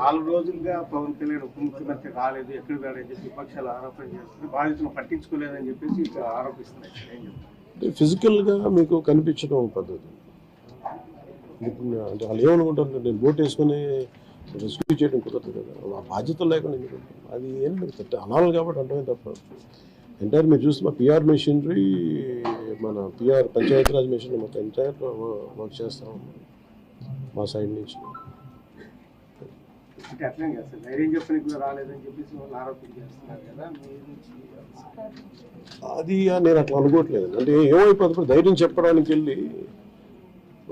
నాలుగు రోజులుగా పవన్ కళ్యాణ్ ఉప ముఖ్యమంత్రి రాలేదు ఎక్కడ వెళ్ళని చెప్పి విపక్షాలు ఆరోపణ చేస్తుంది బాధితులను పట్టించుకోలేదని చెప్పేసి ఇక్కడ ఏం అంటే ఫిజికల్గా మీకు కనిపించడం పద్ధతి. అంటే వాళ్ళు ఏమనుకుంటారు నేను బోట్ వేసుకొని రెస్క్యూ చేయడం కుదరదు కదా. ఆ బాధ్యత లేకుండా ఎందుకు ఉంటుంది? అది ఏంటంటే తట్ట అనాలి కాబట్టి అంటే తప్ప. ఎంటైర్ మీరు చూస్తే మా పిఆర్ మెషినరీ మన పిఆర్ పంచాయతీరాజ్ మెషినరీ మొత్తం ఎంటైర్ వర్క్ చేస్తాం మా సైడ్ నుంచి. అంటే అట్లే కదా సార్. ధైర్యం చెప్పడానికి కూడా రాలేదని చెప్పేసి వాళ్ళు ఆరోపణ చేస్తున్నారు కదా. అది నేను అట్లా అనుకోవట్లేదు. అంటే ఏమైపోతుంది? ఇప్పుడు ధైర్యం చెప్పడానికి వెళ్ళి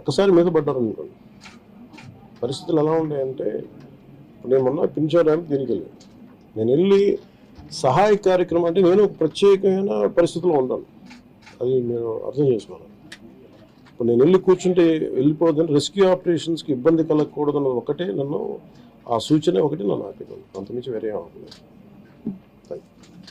ఒక్కసారి మీద పడ్డారు అనుకోండి. పరిస్థితులు ఎలా ఉన్నాయంటే ఇప్పుడు నేను మొన్న పింఛడానికి దీనికి వెళ్ళాను. నేను వెళ్ళి సహాయ కార్యక్రమం అంటే నేను ఒక ప్రత్యేకమైన పరిస్థితిలో ఉన్నాను. అది నేను అర్థం చేసుకోవాలి. ఇప్పుడు నేను వెళ్ళి కూర్చుంటే వెళ్ళిపోదని రెస్క్యూ ఆపరేషన్స్కి ఇబ్బంది కలగకూడదన్న ఒకటే. నన్ను ఆ సూచన ఒకటి నన్ను ఆపినాను అంతమించి వేరే ఆపలేదు థ్యాంక్ యూ